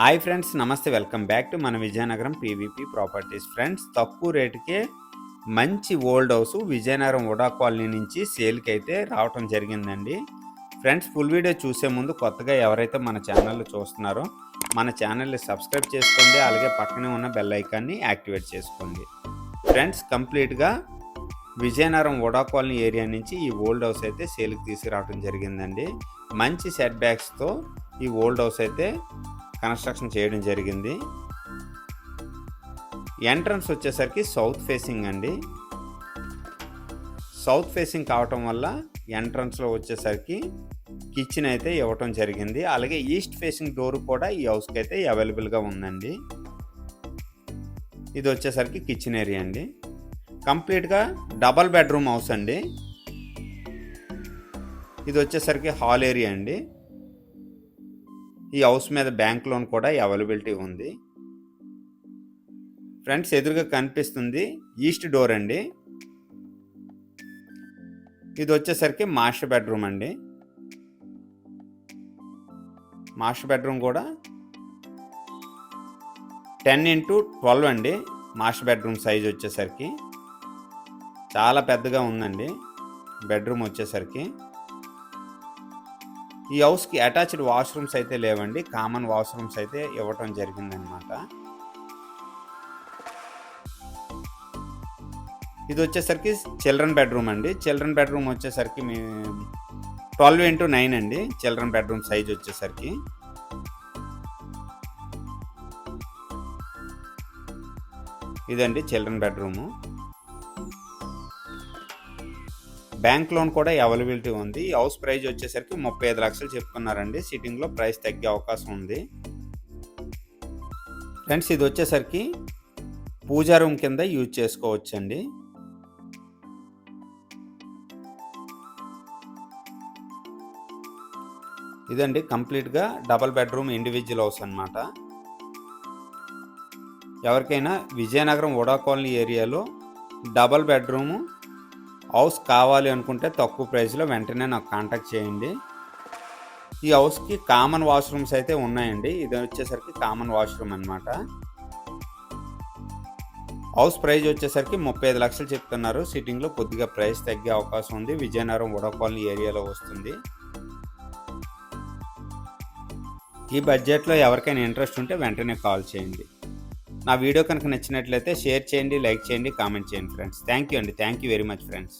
Hi friends నమస్తే welcome back to మన Vizianagaram PVP properties. Friends తక్కువ రేటుకే మంచి old house Vizianagaram UDA colony నుంచి సేల్కి అయితే రావటం జరిగిందండి. ఫ్రెండ్స్ ఫుల్ వీడియో చూసే ముందు కొత్తగా ఎవరైతే మన ఛానల్ చూస్తున్నారో మన ఛానల్ని సబ్స్క్రైబ్ చేసుకోండి అలాగే పక్కనే ఉన్న బెల్ ఐకాన్ని యాక్టివేట్ చేసుకోండి. ఫ్రెండ్స్ కంప్లీట్గా విజయనగరం ఉడా కాలనీ ఏరియా నుంచి ఈ ఓల్డ్ హౌస్ అయితే సేల్కి తీసుకురావడం జరిగిందండి. మంచి సెట్ బ్యాక్స్తో ఈ ఓల్డ్ హౌస్ అయితే కన్స్ట్రక్షన్ చేయడం జరిగింది. ఎంట్రన్స్ వచ్చేసరికి సౌత్ ఫేసింగ్ అండి. సౌత్ ఫేసింగ్ కావటం వల్ల ఎంట్రన్స్లో వచ్చేసరికి కిచెన్ అయితే ఇవ్వటం జరిగింది. అలాగే ఈస్ట్ ఫేసింగ్ డోర్ కూడా ఈ హౌస్కి అయితే అవైలబుల్గా ఉందండి. ఇది వచ్చేసరికి కిచెన్ ఏరియా అండి. కంప్లీట్గా డబల్ బెడ్రూమ్ హౌస్ అండి. ఇది వచ్చేసరికి హాల్ ఏరియా అండి. ఈ హౌస్ మీద బ్యాంక్ లోన్ కూడా అవైలబిలిటీ ఉంది. ఫ్రెండ్స్ ఎదురుగా కనిపిస్తుంది ఈస్ట్ డోర్ అండి. ఇది వచ్చేసరికి మాస్టర్ బెడ్రూమ్ అండి. మాస్టర్ బెడ్రూమ్ కూడా టెన్ ఇంటూ ట్వెల్వ్ అండి మాస్టర్ బెడ్రూమ్ సైజ్ వచ్చేసరికి. చాలా పెద్దగా ఉందండి బెడ్రూమ్ వచ్చేసరికి. ఈ హౌస్కి అటాచ్డ్ వాష్రూమ్స్ అయితే లేవండి. కామన్ వాష్రూమ్స్ అయితే ఇవ్వటం జరిగిందనమాట ఇది వచ్చేసరికి చిల్డ్రన్ బెడ్రూమ్ అండి. చిల్డ్రన్ బెడ్రూమ్ వచ్చేసరికి మీ ట్వెల్వ్ ఇంటూ నైన్ అండి. చిల్డ్రన్ బెడ్రూమ్ సైజ్ వచ్చేసరికి. ఇదండి చిల్డ్రన్ బెడ్రూము. బ్యాంక్ లోన్ కూడా అవైలబిలిటీ ఉంది. హౌస్ ప్రైజ్ వచ్చేసరికి ముప్పై ఐదు లక్షలు చెప్తున్నారండి సిట్టింగ్లో ప్రైస్ తగ్గే అవకాశం ఉంది. ఫ్రెండ్స్ ఇది వచ్చేసరికి పూజా రూమ్ కింద యూజ్ చేసుకోవచ్చండి. ఇదండి కంప్లీట్గా డబల్ బెడ్రూమ్ ఇండివిజువల్ హౌస్ అనమాట ఎవరికైనా విజయనగరం ఉడా కాలనీ ఏరియాలో డబల్ బెడ్రూము హౌస్ కావాలి అనుకుంటే తక్కువ ప్రైస్లో వెంటనే నాకు కాంటాక్ట్ చేయండి. ఈ హౌస్కి కామన్ వాష్రూమ్స్ అయితే ఉన్నాయండి. ఇది వచ్చేసరికి కామన్ వాష్రూమ్ అనమాట హౌస్ ప్రైస్ వచ్చేసరికి ముప్పై ఐదు లక్షలు చెప్తున్నారు. సిట్టింగ్లో కొద్దిగా ప్రైస్ తగ్గే అవకాశం ఉంది. విజయనగరం ఉడకాలనీ ఏరియాలో వస్తుంది. ఈ బడ్జెట్లో ఎవరికైనా ఇంట్రెస్ట్ ఉంటే వెంటనే కాల్ చేయండి. నా వీడియో కనుక నచ్చినట్లయితే షేర్ చేయండి లైక్ చేయండి కామెంట్ చేయండి ఫ్రెండ్స్. థ్యాంక్ యూ అండి. Thank you very much friends